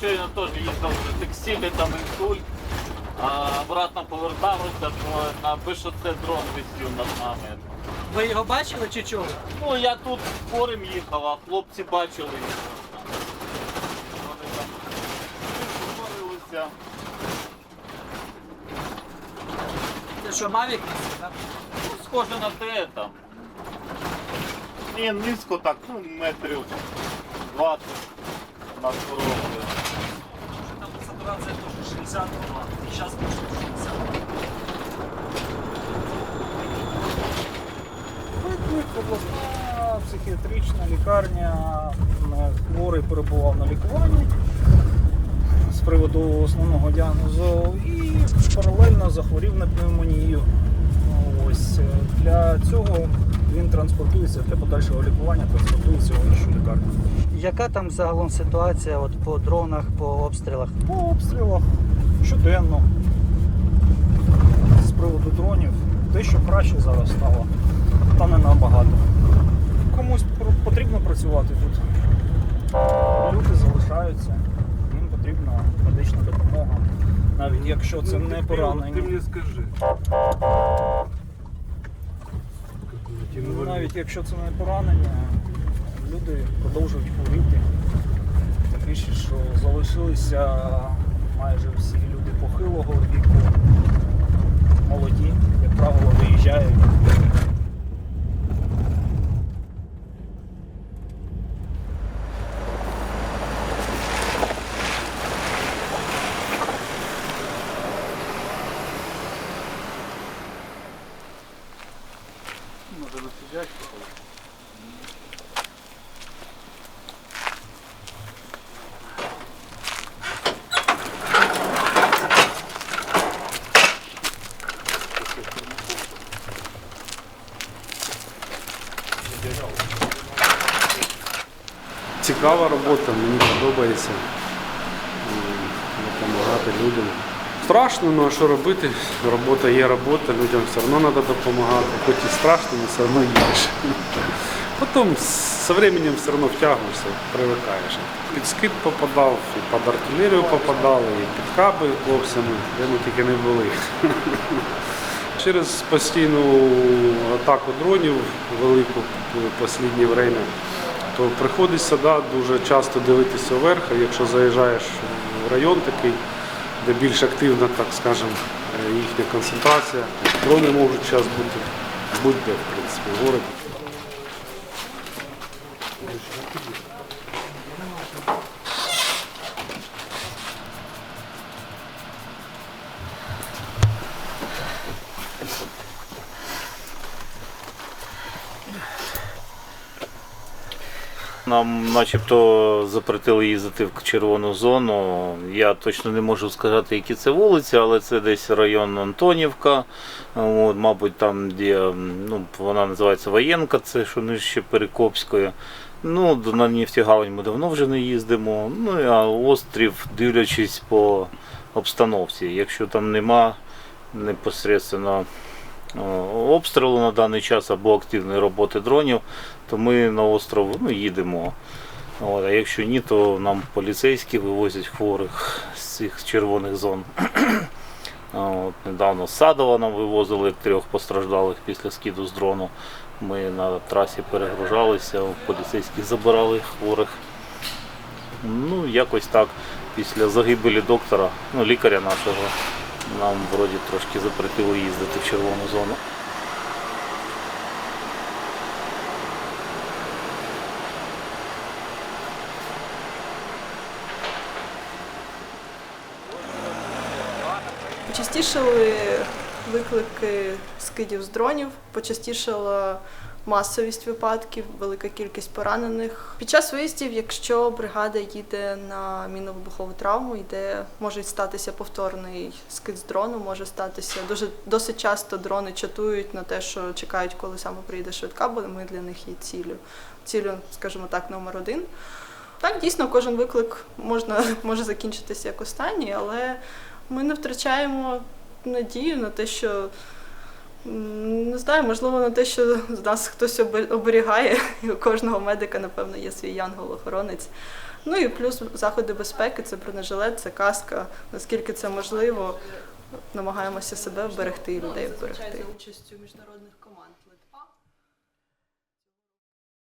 теж їздив в текстилі, там інсульт, а обратно повертався, аби що це дрон висів над нами. Ви його бачили чи чули? Ну я тут хворим їхав, а хлопці бачили. Вони там. Це що, Мавік? так? Ну, схоже на те там. Ні, низько так, ну, метрів 20 над дорогою. Там сатурація теж 60 була, і зараз може 60. Виклик обласна психіатрична лікарня. Хворий перебував на лікуванні з приводу основного діагнозу і паралельно захворів на пневмонію. Ось е, для цього він транспортується для подальшого лікування, транспортується в іншу лікарню. Яка там загалом ситуація от по дронах, по обстрілах? По обстрілах щоденно. З приводу дронів дещо краще зараз стало, та не набагато. Комусь потрібно працювати тут. Люди залишаються, їм потрібна медична допомога. Навіть якщо це не Ты поранення. мне скажи. Навіть якщо це не поранення, люди продовжують хворіти. Тим більше, що залишилися майже всі люди похилого віку, молоді, як правило, виїжджають. Цікава робота, мені подобається допомагати людям. Страшно, ну а що робити? Робота є робота, людям все одно треба допомагати. Хоч і страшно, але все одно їдеш. Потім з часом все одно втягуєшся, привикаєш. Під скид попадав, і під артилерію попадали, і під каби хлопцями, де ми тільки не були. Через постійну атаку дронів велику в останнє время, то приходиться да, дуже часто дивитися вверх, якщо заїжджаєш в район такий, де більш активна, так скажемо, е, їхня концентрація, дрони можуть зараз бути будь-де, в принципі, в городі. Нам начебто запретили їздити в червону зону. Я точно не можу сказати, які це вулиці, але це десь район Антонівка. От, мабуть, там, де ну, вона називається Воєнка, це що нижче Перекопської. Ну, на Нефтегалень ми давно вже не їздимо. Ну а острів, дивлячись по обстановці. Якщо там нема непосередньо обстрілу на даний час або активної роботи дронів, то ми на остров ну, їдемо. От, а якщо ні, то нам поліцейські вивозять хворих з цих червоних зон. От, недавно з Садова нам вивозили трьох постраждалих після скиду з дрону. Ми на трасі перегружалися, поліцейські забирали хворих. Ну, якось так. Після загибелі доктора, ну, лікаря нашого, нам вроді трошки запретили їздити в червону зону. Почастішали виклики скидів з дронів, почастішала масовість випадків, велика кількість поранених. Під час виїздів, якщо бригада їде на мінно-вибухову травму, йде може статися повторний скид з дрону, може статися дуже досить часто дрони чатують на те, що чекають, коли саме приїде швидка, бо ми для них є ціллю. Ціллю, скажімо так, номер один. Так, дійсно, кожен виклик можна, може закінчитися як останній, але ми не втрачаємо надію на те, що Не знаю, можливо, на те, що з нас хтось оберігає, і у кожного медика, напевно, є свій янгол-охоронець. Ну і плюс заходи безпеки це бронежилет, це каска. Наскільки це можливо, намагаємося себе вберегти і людей вберегти. За участю міжнародних команд.